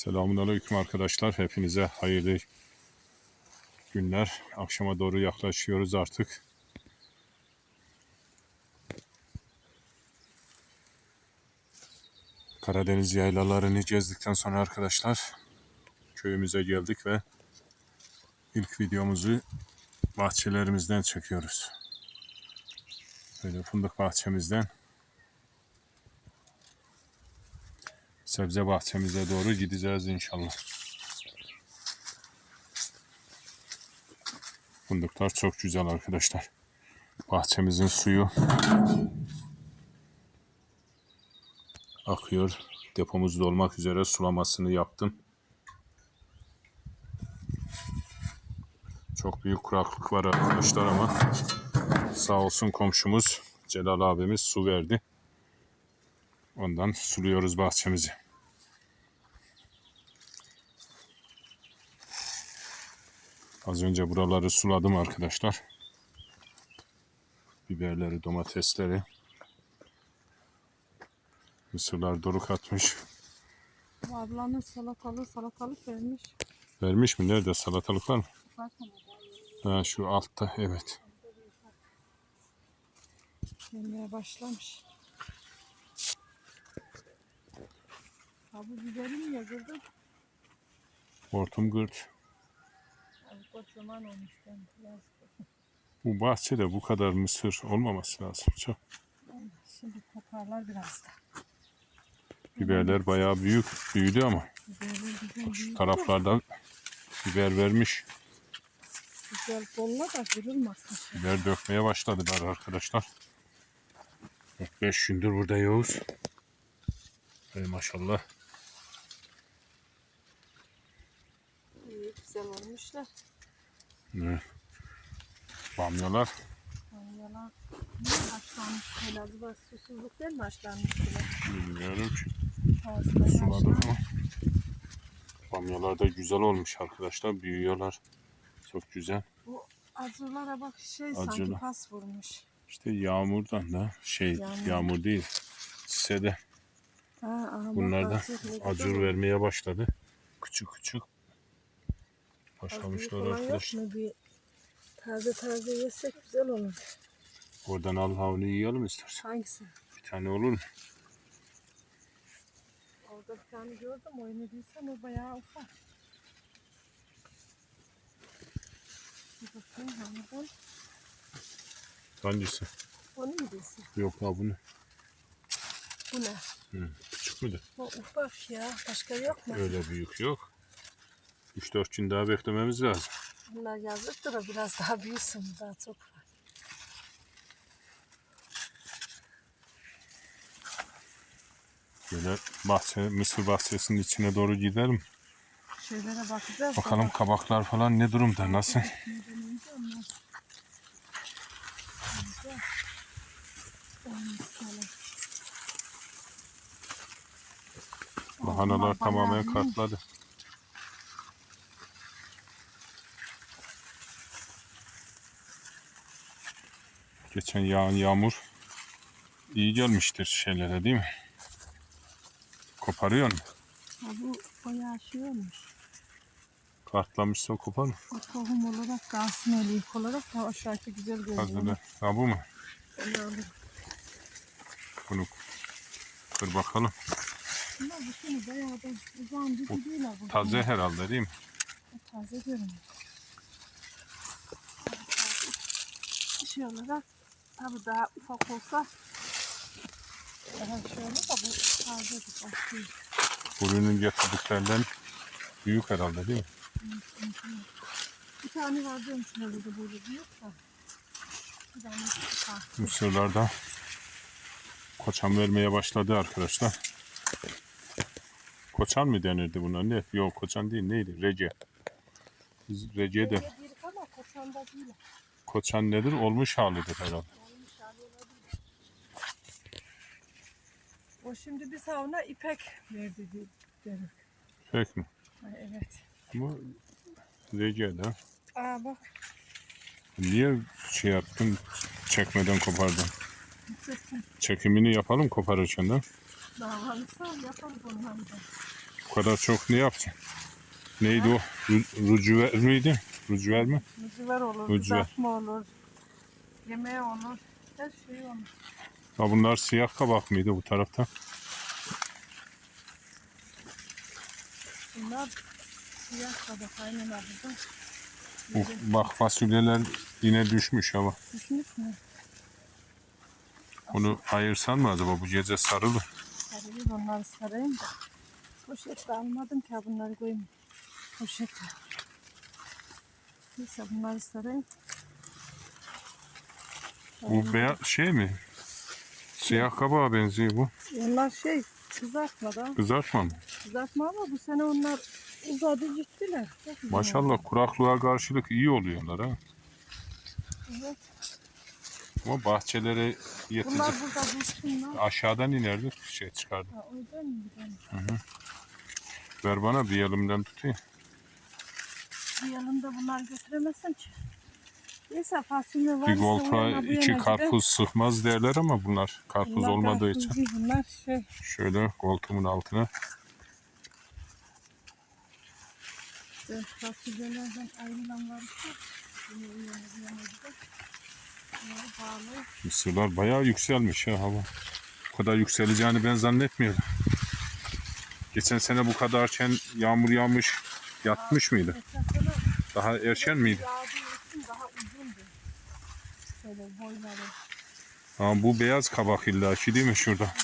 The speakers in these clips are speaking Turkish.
Selamun Aleyküm arkadaşlar. Hepinize hayırlı günler. Akşama doğru yaklaşıyoruz artık. Karadeniz yaylalarını gezdikten sonra arkadaşlar köyümüze geldik ve ilk videomuzu bahçelerimizden çekiyoruz. Böyle fındık bahçemizden sebze bahçemize doğru gideceğiz inşallah. Fındıklar çok güzel arkadaşlar. Bahçemizin suyu akıyor. Depomuz dolmak üzere sulamasını yaptım. Çok büyük kuraklık var arkadaşlar ama sağ olsun komşumuz Celal abimiz su verdi. Ondan suluyoruz bahçemizi. Az önce buraları suladım arkadaşlar. Biberleri, domatesleri. Mısırlar doruk atmış. Bu ablanın salatalığı salatalık vermiş. Vermiş mi? Nerede? Salatalık var mı? Ha, şu altta evet. yemeye başlamış. Ha bu biberi mi yedirdin? Hortum gırt. Ay kocaman olmuş ben. Bu bahçede bu kadar mısır olmaması lazım. Çok. Şimdi koparlar biraz da. Biberler bayağı büyük büyüdü ama Biberler güzel şu büyüdü. taraflarda biber vermiş. Güzel bolla da kırılmasın. Biber dökmeye başladılar arkadaşlar. 4-5 gündür buradayız. Ey maşallah. İyi güzel olmuşlar. Evet. Bamyalar. Niye haşlanmış böyle acaba susuzluk değil mi haşlanmış bile? Bilmiyorum ki. Suladık ama. Bamyalar da güzel olmuş arkadaşlar. Büyüyorlar. Çok güzel. Bu acılara bak şey sanki Acılar. pas vurmuş. İşte yağmurdan da şey Yağmur. yağmur değil. Sede Ha, aha, bunlar da ne acur vermeye başladı. Küçük küçük Az büyük olan yok mu? Bir taze taze yesek güzel olur. Oradan al havlu yiyelim istersen. Hangisi? Bir tane olur mu? Orada bir tane gördüm. Değilsen o bayağı ufak. Bir bakayım hangiden. Hangisi? O ne diyorsun? Yok ha bunu. Bu ne? Hı, küçük müdür? O ufak ya. Başka yok mu? Öyle büyük yok. 3-4 gün daha beklememiz lazım. Bunlar yazıktır o biraz daha büyüsün. Daha çok var. Böyle bahçe, mısır bahçesinin içine doğru gidelim. Şeylere bakacağız. Bakalım kabaklar falan ne durumda, nasıl? Lahanalar tamamen katladı. Geçen yağan yağmur iyi gelmiştir şeylere değil mi? Koparıyor mu? Ha, bu bayağı olmuş. Kartlamışsa kopar mı? O tohum olarak kalsın öyle ilk olarak da aşağıki güzel görünüyor. Hazırla. Ha bu mu? Onu alırım. Bunu kır bakalım. Bunlar bu sene bayağı da uzağın dibi değil ha bu. Taze herhalde değil mi? Bu Taze görünüyor. Şey olarak tabii daha ufak olsa daha şöyle de bu taze bir bak değil. Burunun getirdiklerinden büyük herhalde değil mi? Bir tane var diyorum şöyle de böyle büyük da. Bir tane ufak. Mısırlarda koçan vermeye başladı arkadaşlar. Koçan mı denirdi buna? Ne? Yok koçan değil. Neydi? Rece. Biz rece de koçan nedir? Olmuş halidir herhalde. O şimdi biz ona ipek verdi di- derim. Pek mi? Ha, Evet. Ama rece de. Aa bak. Niye şey yaptın? Çekmeden kopardın. Çekimini yapalım koparırken de. Davanısa yaparız ondan da. Bu kadar çok ne yapacaksın? Neydi o? Ru- Rucuver miydi? Rucuver mi? Mücver olur, kızartma olur. Yemeği olur. Her şey olur. Ha bunlar siyah kabak mıydı bu tarafta? Bunlar siyah kabak aynen adı. Bu, bak fasulyeler yine düşmüş ama. Düşmüş mü? Onu ayırsan mı acaba bu gece sarılı? Sarayım onları sarayım da. Poşetle almadım ki bunları koyayım. Poşete. Neyse bunları sarayım. Bu beyaz şey mi? Siyah kabağa benziyor bu. Onlar şey kızartma da. Kızartma mı? Kızartma ama bu sene onlar uzadı gittiler. Çok güzel oldu. Maşallah kuraklığa karşılık iyi oluyorlar ha. Evet. Ama bahçelere yetecek. Bunlar burada dursunlar. Aşağıdan inerdik şey çıkardı. Ha, o yüzden mi gidelim? Ver bana bir elimden tutayım. Bir yanımda bunlar götüremezsin ki. Neyse fasulye var. Bir volta içi karpuz sıkmaz derler ama bunlar karpuz olmadığı için. Bunlar şey Şöyle koltuğumun altına. işte fasulyelerden ayrılan varsa. Mısırlar bayağı yükselmiş ya hava. Bu kadar yükseleceğini ben zannetmiyorum. Geçen sene bu kadar erken yağmur yağmış yatmış mıydı? Daha erken miydi? yağdığı için daha uzundu. Şöyle boyları. Ha, bu beyaz kabak illaki değil mi şurada?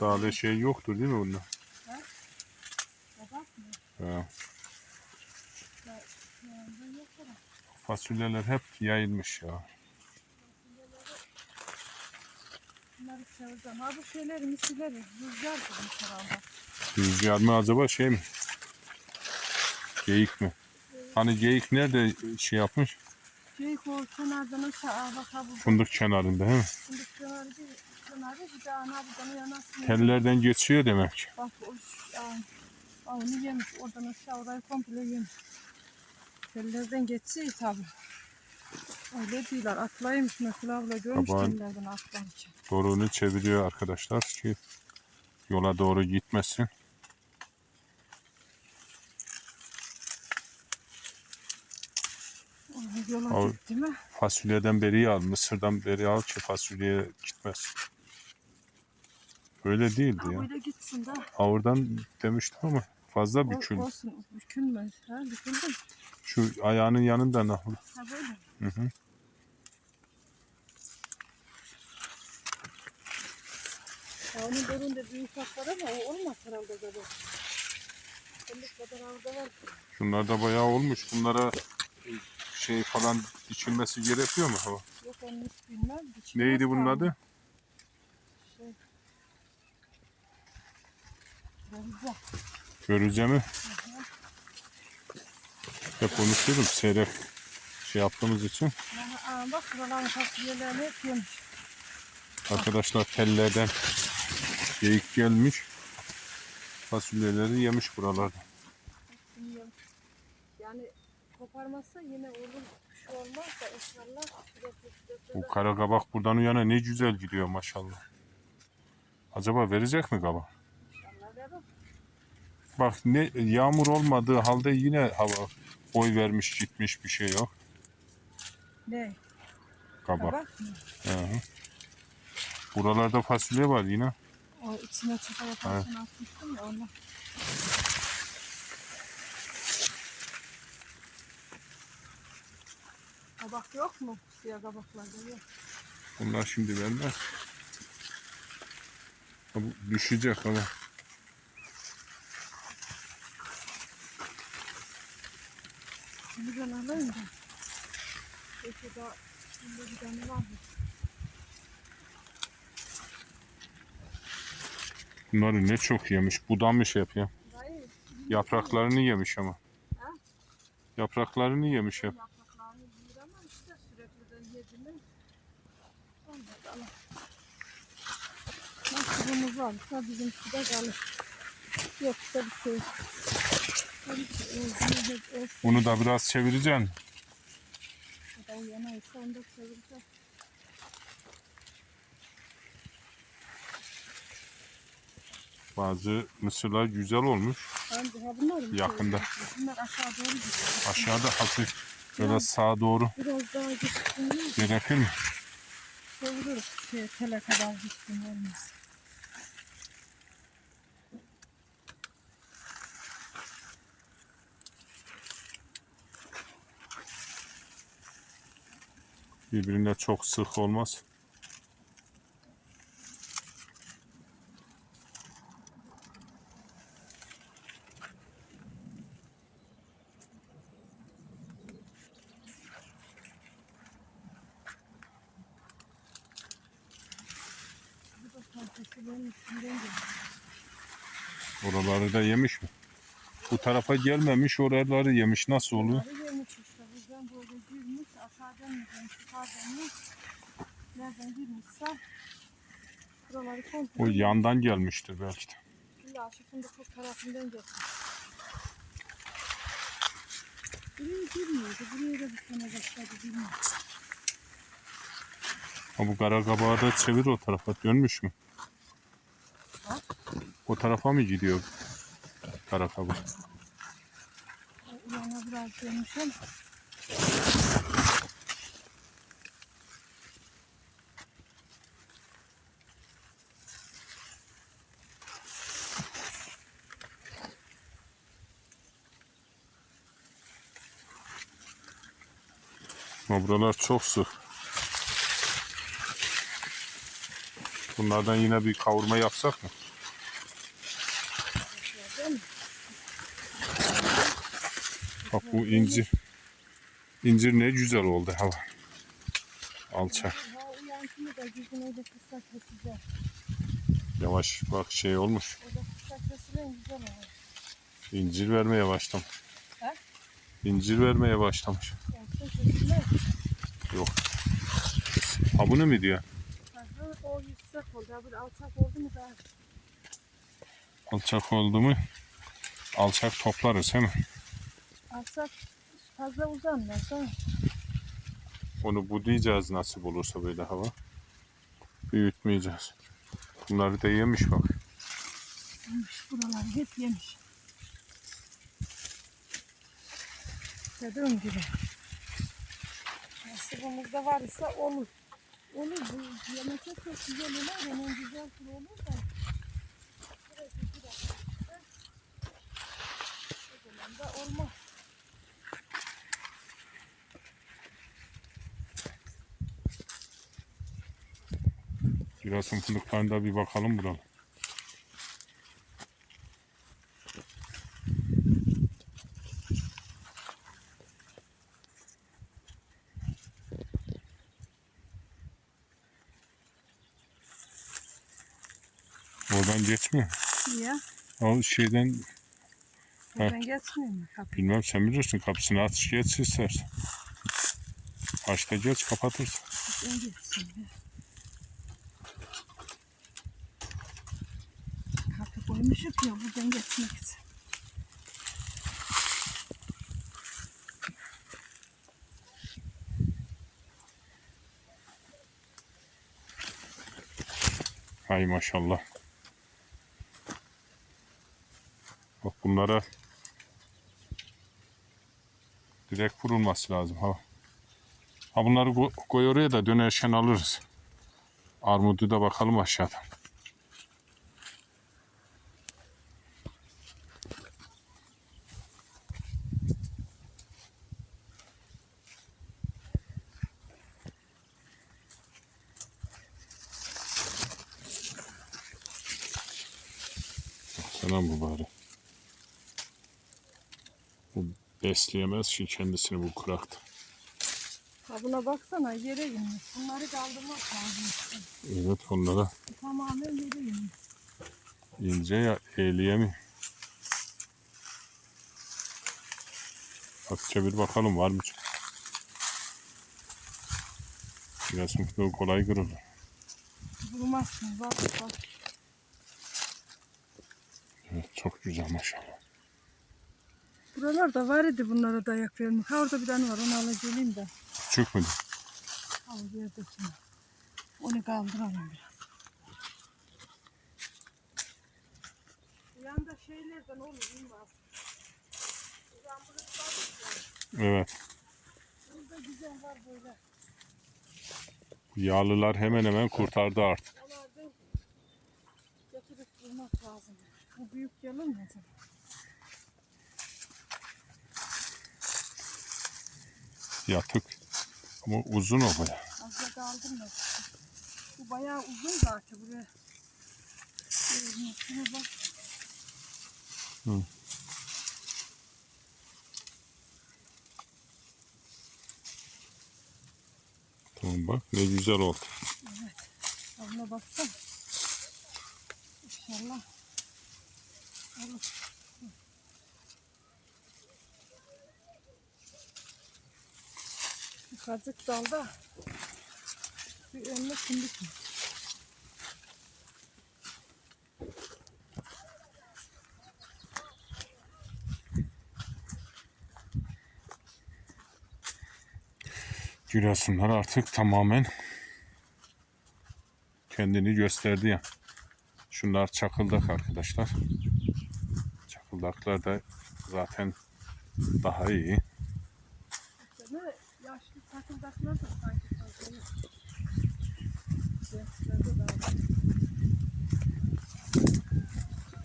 Daha da şey yoktur değil mi bunda? Ha, fasulyeler hep yayılmış ya. Bunları çevireceğim. Ha bu şeyleri misileri rüzgar durmuş herhalde. Rüzgar mı acaba şey mi? Geyik mi? Hani geyik nerede şey yapmış? Şey o kenardan aşağı bak ha Fındık kenarında he mi? fındık kenarı değil. Kenarı bir daha ana buradan yanasın. Tellerden geçiyor demek ki. Bak o aa, aa, onu yemiş. Oradan aşağı orayı komple yemiş. Tellerden geçse tabi. Öyle değiller. Atlaymış mesela abla görmüş Kabağın- tellerden atlarken. Doğruğunu çeviriyor arkadaşlar ki yola doğru gitmesin. Yola Abi- gitti mi? Fasulyeden beri al, mısırdan beri al ki fasulyeye gitmez. Öyle değildi Ha ya. böyle gitsin de. Avurdan demiştim ama fazla bükül. olsun. Bükülmez. Ha büküldü mü? Şu ayağının yanında nahur. Ha böyle. Hı hı. Ya onun bölümünde büyük var ama o olmaz herhalde var. Şunlar da bayağı olmuş. Bunlara şey falan dikilmesi gerekiyor mu hava? Yok onu hiç bilmem. Biçilmez Neydi bunun galiba. adı? Şey. Bence. Görüce mi? Hep konuşuyorum seyrek şey yaptığımız için. Aha, aa, bak buraların fasulyelerini hep yemiş. Arkadaşlar tellerden geyik gelmiş. Fasulyeleri yemiş buralarda. Hepsini yemiş. Yani koparmazsa yine olur. Bir şey olmaz da inşallah Bu kara kabak buradan uyana ne güzel gidiyor maşallah. Acaba verecek mi kabak? Bak ne yağmur olmadığı halde yine hava boy vermiş gitmiş bir şey yok. Ne? Kabak. Kabak mı? Hı hı. Buralarda fasulye var yine. O içine çapa yaparken atmıştım ya onu. Kabak yok mu? Siyah kabaklarda yok. Bunlar şimdi vermez. Bu düşecek ama. Şimdi ben alayım da. Peki daha şimdi bir tane var mı? Bunları ne çok yemiş. Budanmış hep ya. Yapraklarını yemiş ama. Yapraklarını yemiş hep. yapraklarını yiyor ama işte sürekli de yedi mi? Olmadı ama. Nasibimiz varsa bizimki de kalır. Yoksa bir şey. Bunu da biraz çevireceksin. Da yanaysa onu da çevireceğiz. Bazı mısırlar güzel olmuş. Bence ha bunlar mı? Yakında. Bunlar aşağı doğru gidiyor. Aşağıda hafif böyle sağa doğru Biraz daha gitsinler. gerekir mi? Çeviririz. Şey, tele kadar gitsin olmaz. Birbirine çok sık olmaz. Oraları da yemiş mi? Bu tarafa gelmemiş, oraları yemiş. Nasıl oluyor? Bunları yemiş işte. Buradan böyle girmiş. O yandan gelmiştir belki de. İlla şu fındıklık tarafından geçmiş. Buraya girmiyordu. Buraya da bir tane başladı. Ha bu kara kabağı da çevir o tarafa. Dönmüş mü? O tarafa mı gidiyor kara kabak? O Yana biraz dönmüş. Ama buralar çok sık. Bunlardan yine bir kavurma yapsak mı? Bak bu incir. İncir ne güzel oldu hava. Alçak. Yavaş bak şey olmuş. İncir vermeye başlamış. İncir vermeye başlamış. Yok. Ha bunu mu diyor? O yüksek oldu. Böyle alçak oldu mu daha Alçak oldu mu? Alçak toplarız değil mi? alçak fazla uzanmaz. Ha? Onu budayacağız nasip olursa böyle hava. Büyütmeyeceğiz. Bunları da yemiş bak. Yemiş buraları hep yemiş. Dediğim gibi. Nasibimizde var ise olur. Olur. Bu yemekte çok güzel olur. Hemen güzel tur olur da. Sürekli bir hafta. O zaman da olmaz. Giresun fındıklarında bir bakalım buranın. Oradan geçmiyor. Niye? O şeyden Buradan geçmiyor mu kapı? bilmem sen bilirsin kapısını aç geç istersen. Aç da geç kapatırsın. Buradan geçsin. Kapı koymuşuk ya buradan geçmek için. Hay maşallah. Bunlara direkt vurulması lazım ha. Ha bunları ko- koy oraya da dönerken alırız. Armudu da bakalım aşağıda. Sana mübarek. Bu besleyemez ki kendisini bu kurakta. Ha buna baksana yere inmiş. Bunları kaldırmak lazım. Evet onlara Tamamen yere inmiş. ince ya eğleyemiyor. Bak çevir bakalım var mı? Biraz mutlu kolay kırılır. Vurmazsın. Bak bak. Evet çok güzel maşallah. Buralarda var idi bunlara dayak vermek. Ha orada bir tane var. Onu alacağım da. Küçük müdür? Al yerde şimdi. Onu kaldıralım biraz. nereden olur bilmez. Buradan burası balık ya. Evet. Burada güzel var böyle. Yağlılar hemen hemen kurtardı artık. Onlardan getirip bulmak lazım. Bu büyük yalan mı acaba? Yatık. Ama uzun o baya. Az da aldım da. Bu bayağı uzun zaten buraya. Şuna bak. Hı. Tamam bak ne güzel oldu. Abla baksana. İnşallah. Olur. Bu kazık dalda bir önüne fındık mı? Giresunlar artık tamamen kendini gösterdi ya. Şunlar çakıldak arkadaşlar. Çakıldaklar da zaten daha iyi. Ne yaşlı takıldaklar da sanki fazla yok. Gençlerde daha var.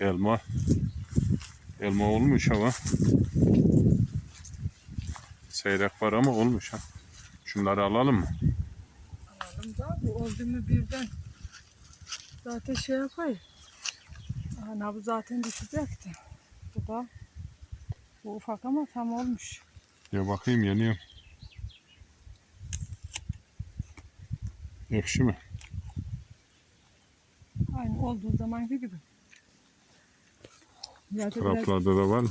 Elma. Elma olmuş ama. Seyrek var ama olmuş ha. Şunları alalım mı? Alalım da bu oldu mu birden zaten şey yapayım. Ana bu zaten düşecekti. Bu da bu ufak ama tam olmuş. Ya bakayım yanıyor. Ekşi mi? Aynı olduğu zamanki gibi. Biraz, Taraflarda da var mı?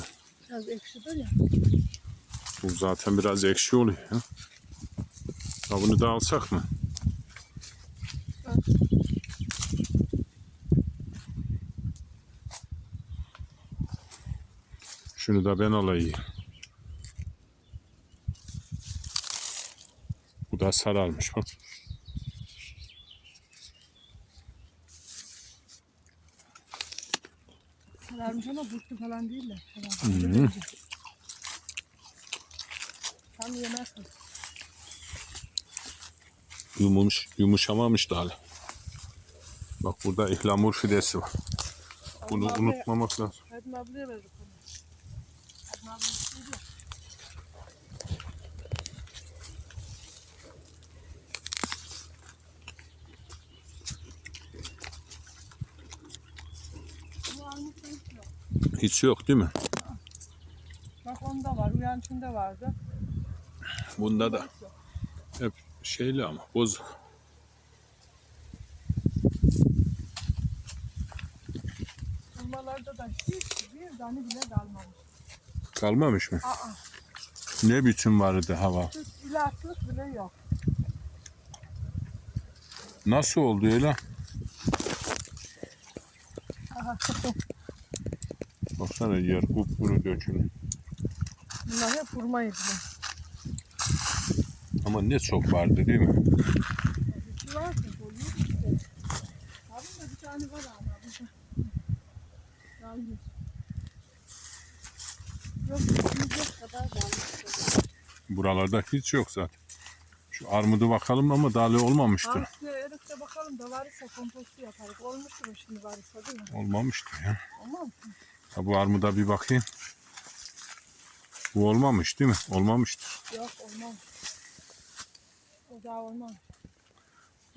biraz ekşidir ya. Bu zaten biraz ekşi oluyor ya. Ya bunu da alsak mı? Şunu da ben alayım. Bu da sararmış bak. Sararmış ama burçlu falan değil de. Hı hı. Tam yemek mi? Yumuş, yumuşamamış da hala. Bak burada ihlamur fidesi var. Bunu unutmamak lazım. Hadi ablaya verdik onu. Hadi abla istedi. Bu armut da hiç yok. Hiç yok değil mi? Bak onda var, uyançında vardı. Bunda da hep şeyli ama bozuk. Hurmalarda da hiç bir tane bile kalmamış. Kalmamış mı? Aa, Ne biçim vardı hava? hiç ilaçlık bile yok. Nasıl oldu öyle? Aha. Baksana yer kupkuru dökülü. Bunlar hep hurma yediler. Ama ne çok vardı değil mi? Hiç var mı? Oluyor işte. Abim de bir tane var ama. burada. Yalnız. Yok, yiyecek kadar kalmış. Buralarda hiç yok zaten. Şu armudu bakalım ama dali olmamıştı. Hamsiye bakalım da varsa kompostu yaparız. Olmuş mu şimdi varsa değil mi? Olmamıştı ya. Olmaz mı? Ha, bu armuda bir bakayım. Bu olmamış değil mi? Olmamıştır. Yok olmaz. O daha olmaz.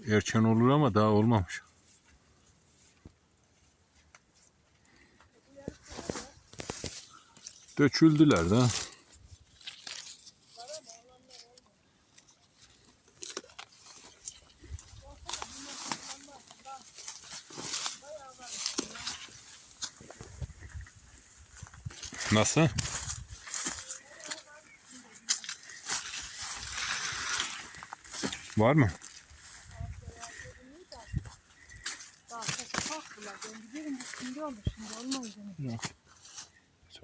Erken olur ama daha olmamış. Döküldüler de. Nasıl? Var mı? Yani.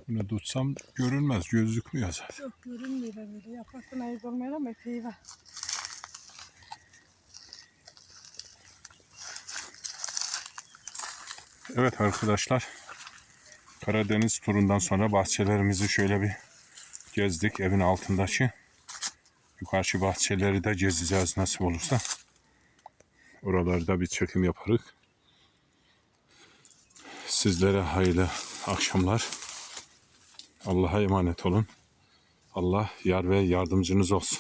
Bunu tutsam görünmez, gözükmüyor zaten. Yok görünmüyor böyle. Yapraktan ayıp olmayan ama epey var. Evet arkadaşlar. Karadeniz turundan sonra bahçelerimizi şöyle bir gezdik. Evin altındaki. Yukarı bahçeleri de gezeceğiz nasip olursa. Oralarda bir çekim yaparız. Sizlere hayırlı akşamlar. Allah'a emanet olun. Allah yar ve yardımcınız olsun.